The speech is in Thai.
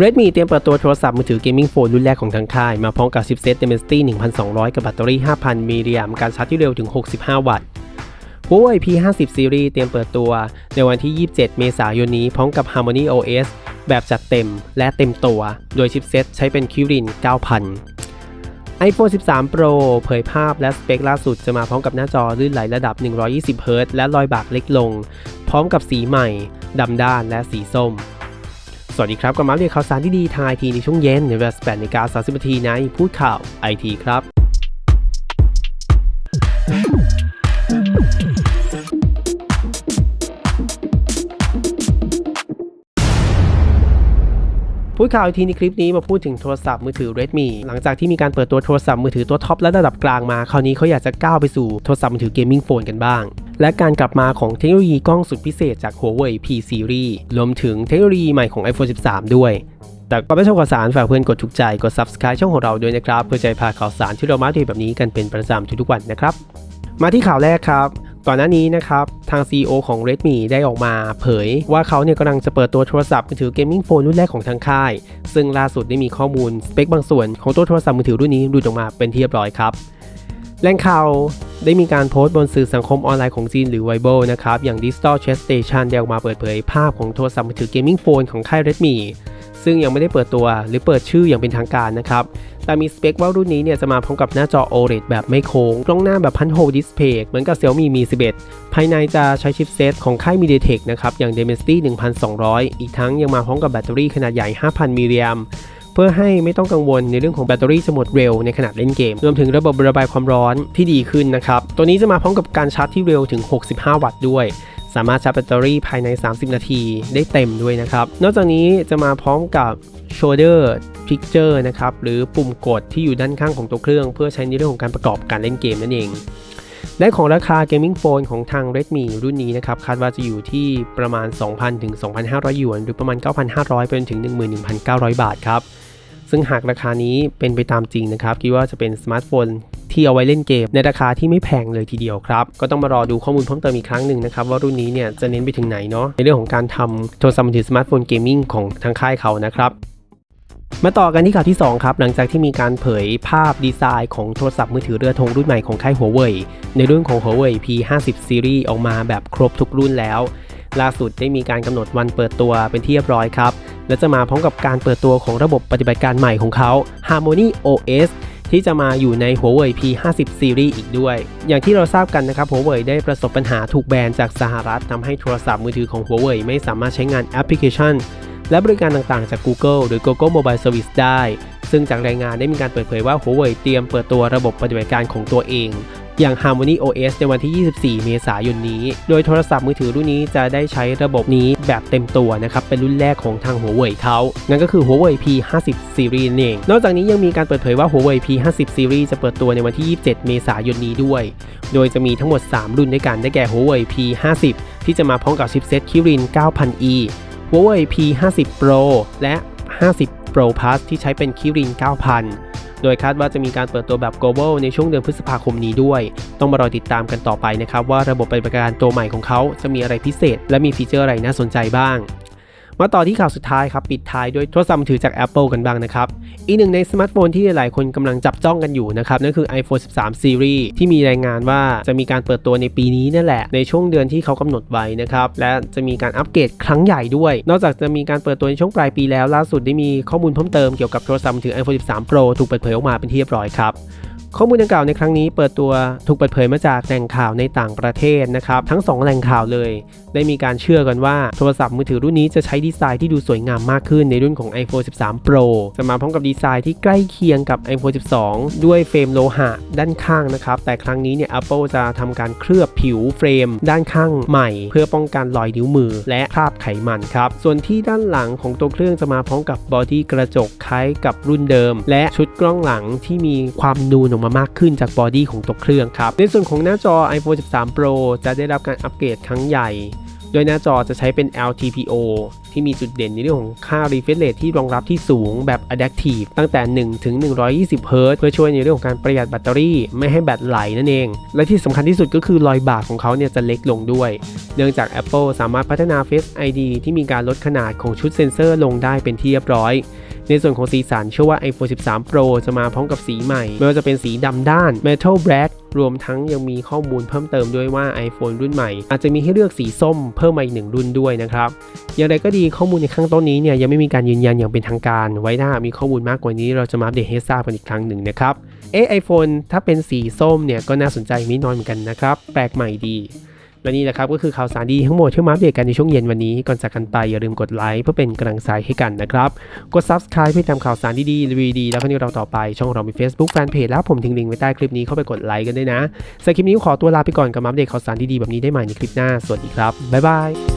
Redmi เตรียมเปิดตัวโทรศัพท์มือถือเกมมิ่งโฟนรุ่นแรกของทางค่าย มาพร้อมกับชิปเซ็ต Dimensity 1200 กับแบตเตอรี่ 5,000 มิลลิแอมป์การชาร์จที่เร็วถึง 65 วัตต์ Huawei P50 Series เตรียมเปิดตัวในวันที่ 27 เมษายนนี้พร้อมกับ Harmony OS แบบจัดเต็มและเต็มตัว โดยชิปเซ็ตใช้เป็น Kirin 9000 iPhone 13 Pro เผยภาพและสเปคล่าสุดจะมาพร้อมกับหน้าจอลื่นไหลระดับ 120 Hz และรอยบากเล็กลง พร้อมกับสีใหม่ดำด้านและสีส้ม สวัสดีครับกับมาเรียนข่าวสารที่ดีทายทีในช่วงเย็นในเวลา18นาฬิกา30นาทีในพูดข่าวไอทีครับ พูดข่าวอีกทีในคลิปนี้มาพูดถึงโทรศัพท์มือถือ Redmi หลังจากที่มีการเปิดตัวโทรศัพท์มือถือตัวท็อปและระดับกลางมา คราวนี้เขาอยากจะก้าวไปสู่โทรศัพท์มือถือเกมมิ่งโฟนกันบ้าง และการกลับมาของเทคโนโลยีกล้องสุดพิเศษจาก Huawei P Series รวมถึงเทคโนโลยีใหม่ของ iPhone 13 ด้วยแต่ก่อนไปชมข่าวสารฝากเพื่อนกดถูกใจ กด subscribe ช่องของเราด้วยนะครับ เพื่อจะพาข่าวสารที่เรามาอัปเดตแบบนี้กันเป็นประจำทุกๆวันนะครับ มาที่ข่าวแรกครับ ก่อนหน้านี้นะครับ ทาง CEO ของ Redmi ได้ออกมาเผยว่าเขาเนี่ยกำลังจะเปิดตัวโทรศัพท์มือถือเกมมิ่งโฟนรุ่นแรกของทางค่าย ซึ่งล่าสุดได้มีข้อมูลสเปคบางส่วนของตัวโทรศัพท์มือถือรุ่นนี้หลุดออกมาเป็นที่เรียบร้อยครับแหล่งข่าวได้มีการโพสต์บนสื่อสังคมออนไลน์ของจีนหรือ Weibo นะครับ อย่าง Digital Chat Station ได้ออกมาเปิดเผยภาพของโทรศัพท์มือถือเกมมิ่งโฟนของค่าย Redmi ซึ่งยังไม่ได้เปิดตัวหรือเปิดชื่ออย่างเป็นทางการนะครับ แต่มีสเปคว่ารุ่นนี้เนี่ยจะมาพร้อมกับหน้าจอ OLED แบบไม่โค้ง กล้องหน้าแบบพันโฮดิสเพย์เหมือนกับ Xiaomi Mi 11 ภายในจะใช้ชิปเซตของค่าย MediaTek นะครับอย่าง Dimensity 1200 อีกทั้งยังมาพร้อมกับแบตเตอรี่ขนาดใหญ่ 5,000 มิลลิแอมเพื่อให้ไม่ต้องกังวลในเรื่องของแบตเตอรี่จะหมดเร็วในขณะเล่นเกม รวมถึงระบบระบายความร้อนที่ดีขึ้นนะครับ ตัวนี้จะมาพร้อมกับการชาร์จที่เร็วถึง 65 วัตต์ด้วย สามารถชาร์จแบตเตอรี่ภายใน 30 นาทีได้เต็มด้วยนะครับ นอกจากนี้จะมาพร้อมกับ shoulder picture นะครับ หรือปุ่มกดที่อยู่ด้านข้างของตัวเครื่อง เพื่อใช้ในเรื่องของการประกอบการเล่นเกมนั่นเอง และของราคาเกมมิ่งโฟนของทาง Redmi รุ่นนี้นะครับ คาดว่าจะอยู่ที่ประมาณ 2,000 ถึง 2,500 หยวน หรือประมาณ 9,500ไปจนถึง 11,900 บาทครับซึ่งหากราคานี้เป็นไปตามจริงนะครับ คิดว่าจะเป็นสมาร์ทโฟน ที่เอาไว้เล่นเกมในราคาที่ไม่แพงเลยทีเดียวครับ ก็ต้องมารอดูข้อมูลเพิ่มเติมอีกครั้งหนึ่งนะครับว่ารุ่นนี้เนี่ยจะเน้นไปถึงไหนเนาะในเรื่องของการทำโทรศัพท์มือถือสมาร์ทโฟนเกมมิ่งของทางค่ายเขานะครับมาต่อกันที่ข่าวที่ 2 ครับ หลังจากที่มีการเผยภาพดีไซน์ของโทรศัพท์มือถือเรือธงรุ่นใหม่ของค่าย Huawei ในรุ่นของ Huawei P50 Series ออกมาแบบครบทุกรุ่นแล้ว ล่าสุดได้มีการกำหนดวันเปิดตัวเป็นที่เรียบร้อยครับ และจะมาพร้อมกับการเปิดตัวของระบบปฏิบัติการใหม่ของเขา Harmony OS ที่จะมาอยู่ใน Huawei P50 Series อีกด้วย อย่างที่เราทราบกันนะครับ Huawei ได้ประสบปัญหาถูกแบนจากสหรัฐทำให้โทรศัพท์มือถือของ Huawei ไม่สามารถใช้งานแอปพลิเคชัน และบริการต่างๆจาก Google หรือ Google Mobile Service ได้ ซึ่งจากรายงานได้มีการเปิดเผยว่า Huawei เตรียมเปิดตัวระบบปฏิบัติการของตัวเองอย่าง Harmony OS ในวันที่ 24 เมษายนนี้ โดยโทรศัพท์มือถือรุ่นนี้จะได้ใช้ระบบนี้แบบเต็มตัวนะครับ เป็นรุ่นแรกของทาง Huawei เขา นั่นก็คือ Huawei P50 Series นั่นเอง นอกจากนี้ยังมีการเปิดเผยว่า Huawei P50 Series จะเปิดตัวในวันที่ 27 เมษายนนี้ด้วย โดยจะมีทั้งหมด 3 รุ่นด้วยกัน ได้แก่ Huawei P50 ที่จะมาพร้อมกับชิปเซ็ต Kirin 9000E Huawei P50 Pro และ 50 Pro Plus ที่ใช้เป็น Kirin 9000 โดยคาดว่าจะมีการเปิดตัวแบบ global ในช่วงเดือนพฤษภาคมนี้ด้วย ต้องมารอติดตามกันต่อไปนะครับว่าระบบปฏิบัติการตัวใหม่ของเขาจะมีอะไรพิเศษ และมีฟีเจอร์อะไรน่าสนใจบ้าง มาต่อที่ข่าวสุดท้ายครับ ปิดท้ายด้วยโทรศัพท์มือถือจาก Apple กันบ้างนะครับ อีกหนึ่งในสมาร์ทโฟนที่หลายคนกำลังจับจ้องกันอยู่นะครับ นั่นคือ iPhone 13 Series ที่มีรายงานว่าจะมีการเปิดตัวในปีนี้นั่นแหละ ในช่วงเดือนที่เขากำหนดไว้นะครับ และจะมีการอัปเกรดครั้งใหญ่ด้วย นอกจากจะมีการเปิดตัวในช่วงปลายปีแล้วล่าสุดได้มีข้อมูลเพิ่มเติมเกี่ยวกับโทรศัพท์มือถือ iPhone 13 Pro ถูกเปิดเผยออกมาเป็นที่เรียบร้อยครับ ข้อมูลดังกล่าวในครั้งนี้เปิดตัวถูกเปิดเผยมาจากแหล่งข่าวในต่างประเทศนะครับ ทั้ง 2 แหล่งข่าวเลย ได้มีการเชื่อกันว่าโทรศัพท์มือถือรุ่นนี้จะใช้ดีไซน์ที่ดูสวยงามมากขึ้นในรุ่นของ iPhone 13 Pro จะมาพร้อมกับดีไซน์ที่ใกล้เคียงกับ iPhone 12 ด้วยเฟรมโลหะด้านข้างนะครับ แต่ครั้งนี้เนี่ย Apple จะทำการเคลือบผิวเฟรม ด้านข้างใหม่ เพื่อป้องกันรอยนิ้วมือ และคราบไขมันครับส่วนที่ด้านหลังของตัวเครื่องจะมาพร้อมกับบอดี้กระจกคล้ายกับรุ่นเดิม และชุดกล้องหลังที่มีความนูนออกมามากขึ้นจากบอดี้ของตัวเครื่องครับ ในส่วนของหน้าจอ iPhone 13 Pro จะได้รับการอัปเกรดครั้งใหญ่ โดยหน้าจอจะใช้เป็น LTPO ที่มีจุดเด่นในเรื่องของค่า refresh rate ที่รองรับที่สูงแบบ adaptive ตั้งแต่ 1 ถึง 120 Hz เพื่อช่วยในเรื่องของการประหยัดแบตเตอรี่ไม่ให้แบตไหลนั่นเอง และที่สำคัญที่สุดก็คือรอยบากของเขาเนี่ยจะเล็กลงด้วย เนื่องจาก Apple สามารถพัฒนา Face ID ที่มีการลดขนาดของชุดเซ็นเซอร์ลงได้เป็นที่เรียบร้อย ในส่วนของสีสันเชื่อว่า iPhone 13 Pro จะมาพร้อมกับสีใหม่ ไม่ว่าจะเป็นสีดำด้าน Metal Black รวมทั้งยังมีข้อมูลเพิ่มเติมด้วยว่า iPhone รุ่นใหม่ อาจจะมีให้เลือกสีส้มเพิ่มมาอีกหนึ่งรุ่นด้วยนะครับ อย่างไรก็ดีข้อมูลในข้างต้นนี้เนี่ยยังไม่มีการยืนยันอย่างเป็นทางการ ไว้ถ้ามีข้อมูลมากกว่านี้เราจะมาอัปเดตให้ทราบกันอีกครั้งหนึ่งนะครับเอ๊ะ iPhone ถ้าเป็นสีส้มเนี่ยก็น่าสนใจไม่น้อยเหมือนกันนะครับ แปลกใหม่ดี และนี่แหละครับก็คือข่าวสารดีทั้งหมดที่มาอัปเดตกันในช่วงเย็นวันนี้ ก่อนจากกันไปอย่าลืมกดไลค์เพื่อเป็นกำลังใจให้กันนะครับ กด subscribe เพื่อตามข่าวสารดีๆรีวิวดีๆแล้วก็นี่เราต่อไป ช่องเรามี Facebook Fanpage แล้วผมทิ้งลิงก์ไว้ใต้คลิปนี้เข้าไปกดไลค์กันด้วยนะสำหรับคลิปนี้ขอตัวลาไปก่อนกับมาอัปเดตข่าวสารดีๆแบบนี้ได้ใหม่ในคลิปหน้าสวัสดีครับบ๊ายบาย